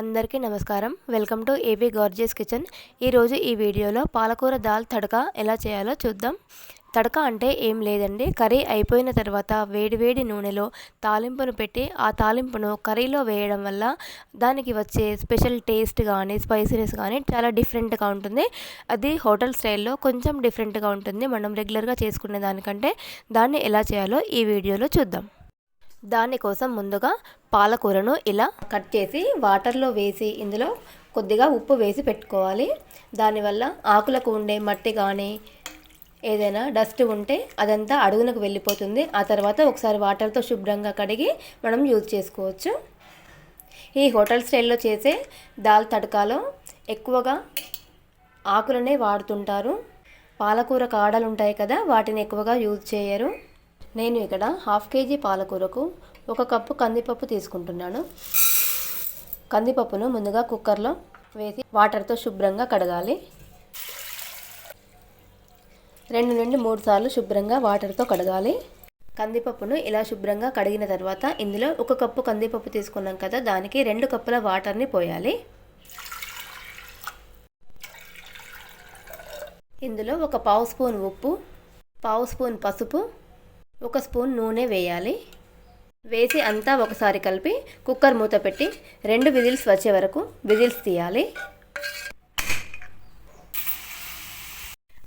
అందరికీ నమస్కారం. Welcome to AB gorgeous kitchen. ఈరోజు ఈ వీడియోలో పాలకూర దాల్ తడక ఎలా చేయాలో చూద్దాం. తడక అంటే ఏం లేదండి. కర్రీ అయిపోయిన తర్వాత వేడివేడి నూనెలో తాలింపును పెట్టి ఆ తాలింపును కర్రీలో వేయడం వల్ల దానికి వచ్చే స్పెషల్ టేస్ట్ కానీ స్పైసీనెస్ కానీ చాలా డిఫరెంట్గా ఉంటుంది. అది హోటల్ స్టైల్లో కొంచెం డిఫరెంట్గా ఉంటుంది. మనం రెగ్యులర్గా చేసుకునే దానికంటే దాన్ని ఎలా చేయాలో ఈ వీడియోలో చూద్దాం. దానికోసం ముందుగా పాలకూరను ఇలా కట్ చేసి వాటర్లో వేసి ఇందులో కొద్దిగా ఉప్పు వేసి పెట్టుకోవాలి. దానివల్ల ఆకులకు ఉండే మట్టి కానీ ఏదైనా డస్ట్ ఉంటే అదంతా అడుగునకు వెళ్ళిపోతుంది. ఆ తర్వాత ఒకసారి వాటర్తో శుభ్రంగా కడిగి మనం యూజ్ చేసుకోవచ్చు. ఈ హోటల్ స్టైల్లో చేసే దాల్ తడకాలో ఎక్కువగా ఆకులనే వాడుతుంటారు. పాలకూర కాడలు ఉంటాయి కదా వాటిని ఎక్కువగా యూజ్ చేయరు. నేను ఇక్కడ హాఫ్ కేజీ పాలకూరకు ఒక కప్పు కందిపప్పు తీసుకుంటున్నాను. కందిపప్పును ముందుగా కుక్కర్లో వేసి వాటర్తో శుభ్రంగా కడగాలి. రెండు నుండి మూడు సార్లు శుభ్రంగా వాటర్తో కడగాలి. కందిపప్పును ఇలా శుభ్రంగా కడిగిన తర్వాత ఇందులో ఒక కప్పు కందిపప్పు తీసుకున్నాం కదా దానికి రెండు కప్పుల వాటర్ని పోయాలి. ఇందులో ఒక పావు స్పూన్ ఉప్పు పావు స్పూన్ పసుపు ఒక స్పూన్ నూనె వేయాలి. వేసి అంతా ఒకసారి కలిపి కుక్కర్ మూత పెట్టి రెండు విజిల్స్ వచ్చే వరకు విజిల్స్ తీయాలి.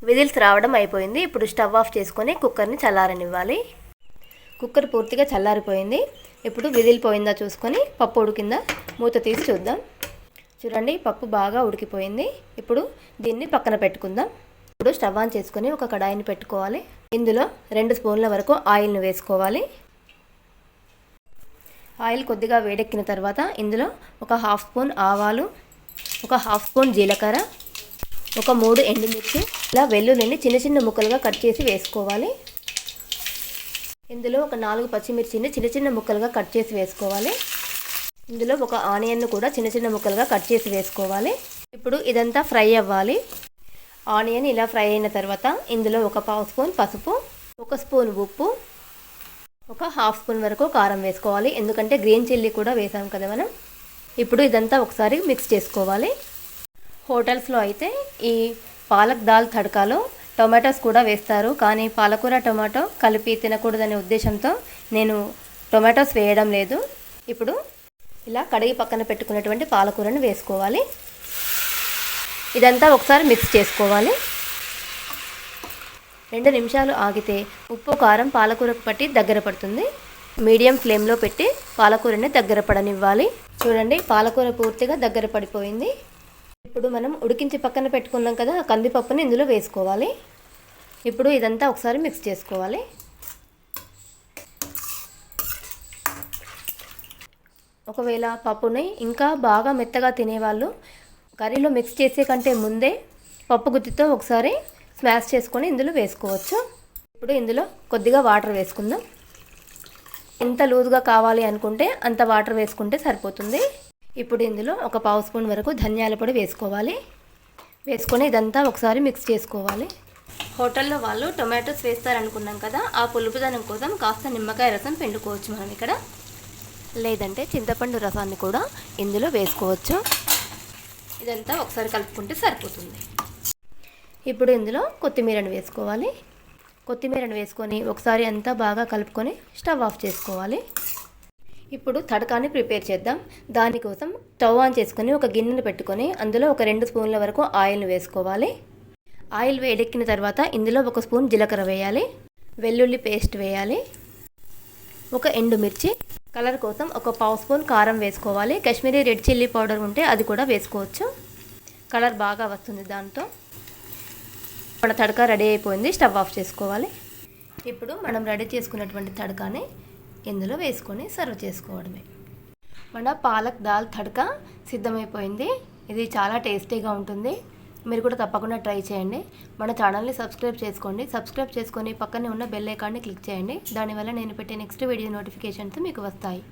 విజిల్స్ రావడం అయిపోయింది. ఇప్పుడు స్టవ్ ఆఫ్ చేసుకొని కుక్కర్ని చల్లారనివ్వాలి. కుక్కర్ పూర్తిగా చల్లారిపోయింది. ఇప్పుడు విజిల్ పోయిందా చూసుకొని పప్పు ఉడికిందా మూత తీసి చూద్దాం. చూడండి పప్పు బాగా ఉడికిపోయింది. ఇప్పుడు దీన్ని పక్కన పెట్టుకుందాం. ఇప్పుడు స్టవ్ ఆన్ చేసుకొని ఒక కడాయిని పెట్టుకోవాలి. ఇందులో రెండు స్పూన్ల వరకు ఆయిల్ని వేసుకోవాలి. ఆయిల్ కొద్దిగా వేడెక్కిన తర్వాత ఇందులో ఒక హాఫ్ స్పూన్ ఆవాలు ఒక హాఫ్ స్పూన్ జీలకర్ర ఒక మూడు ఎండుమిర్చి ఇలా వెల్లుల్లిని చిన్న చిన్న ముక్కలుగా కట్ చేసి వేసుకోవాలి. ఇందులో ఒక నాలుగు పచ్చిమిర్చిని చిన్న చిన్న ముక్కలుగా కట్ చేసి వేసుకోవాలి. ఇందులో ఒక ఆనియన్ను కూడా చిన్న చిన్న ముక్కలుగా కట్ చేసి వేసుకోవాలి. ఇప్పుడు ఇదంతా ఫ్రై అవ్వాలి. ఆనియన్ ఇలా ఫ్రై అయిన తర్వాత ఇందులో ఒక పావు స్పూన్ పసుపు ఒక స్పూన్ ఉప్పు ఒక హాఫ్ స్పూన్ వరకు కారం వేసుకోవాలి. ఎందుకంటే గ్రీన్ చిల్లీ కూడా వేసాం కదా మనం. ఇప్పుడు ఇదంతా ఒకసారి మిక్స్ చేసుకోవాలి. హోటల్స్లో అయితే ఈ పాలక్ దాల్ తడకాలో టొమాటోస్ కూడా వేస్తారు. కానీ పాలకూర టొమాటో కలిపి తినకూడదనే ఉద్దేశంతో నేను టొమాటోస్ వేయడం లేదు. ఇప్పుడు ఇలా కడిగి పక్కన పెట్టుకున్నటువంటి పాలకూరను వేసుకోవాలి. ఇదంతా ఒకసారి మిక్స్ చేసుకోవాలి. రెండు నిమిషాలు ఆగితే ఉప్పు కారం పాలకూరకు పట్టి దగ్గర పడుతుంది. మీడియం ఫ్లేమ్లో పెట్టి పాలకూరని దగ్గర పడనివ్వాలి. చూడండి పాలకూర పూర్తిగా దగ్గర పడిపోయింది. ఇప్పుడు మనం ఉడికించి పక్కన పెట్టుకున్నాం కదా కందిపప్పుని ఇందులో వేసుకోవాలి. ఇప్పుడు ఇదంతా ఒకసారి మిక్స్ చేసుకోవాలి. ఒకవేళ పప్పుని ఇంకా బాగా మెత్తగా తినేవాళ్ళు కర్రీలో మిక్స్ చేసే కంటే ముందే పప్పు గుత్తితో ఒకసారి స్మాష్ చేసుకొని ఇందులో వేసుకోవచ్చు. ఇప్పుడు ఇందులో కొద్దిగా వాటర్ వేసుకుందాం. ఎంత లూజ్గా కావాలి అనుకుంటే అంత వాటర్ వేసుకుంటే సరిపోతుంది. ఇప్పుడు ఇందులో ఒక పావు స్పూన్ వరకు ధనియాల పొడి వేసుకోవాలి. వేసుకొని ఇదంతా ఒకసారి మిక్స్ చేసుకోవాలి. హోటల్లో వాళ్ళు టొమాటోస్ వేస్తారనుకున్నాం కదా ఆ పులుపుదనం కోసం కాస్త నిమ్మకాయ రసం పిండుకోవచ్చు మనం ఇక్కడ. లేదంటే చింతపండు రసాన్ని కూడా ఇందులో వేసుకోవచ్చు. ఇదంతా ఒకసారి కలుపుకుంటే సరిపోతుంది. ఇప్పుడు ఇందులో కొత్తిమీరను వేసుకోవాలి. కొత్తిమీరను వేసుకొని ఒకసారి అంతా బాగా కలుపుకొని స్టవ్ ఆఫ్ చేసుకోవాలి. ఇప్పుడు తడకాన్ని ప్రిపేర్ చేద్దాం. దానికోసం స్టవ్ ఆన్ చేసుకొని ఒక గిన్నెను పెట్టుకొని అందులో ఒక రెండు స్పూన్ల వరకు ఆయిల్ని వేసుకోవాలి. ఆయిల్ వేడెక్కిన తర్వాత ఇందులో ఒక స్పూన్ జీలకర్ర వేయాలి. వెల్లుల్లి పేస్ట్ వేయాలి. ఒక ఎండుమిర్చి కలర్ కోసం ఒక పావు స్పూన్ కారం వేసుకోవాలి. కాశ్మీరీ రెడ్ చిల్లీ పౌడర్ ఉంటే అది కూడా వేసుకోవచ్చు. కలర్ బాగా వస్తుంది దాంతో. మన తడక రెడీ అయిపోయింది. స్టవ్ ఆఫ్ చేసుకోవాలి. ఇప్పుడు మనం రెడీ చేసుకున్నటువంటి తడకాని ఇందులో వేసుకొని సర్వ్ చేసుకోవడమే. మన పాలక్ దాల్ తడక సిద్ధమైపోయింది. ఇది చాలా టేస్టీగా ఉంటుంది. మీరు కూడా తప్పకుండా ట్రై చేయండి. మన ఛానల్ని సబ్స్క్రైబ్ చేసుకోండి. సబ్స్క్రైబ్ చేసుకొని పక్కనే ఉన్న బెల్ ఐకాన్ని క్లిక్ చేయండి. దానివల్ల నేను పెట్టే నెక్స్ట్ వీడియో నోటిఫికేషన్స్ మీకు వస్తాయి.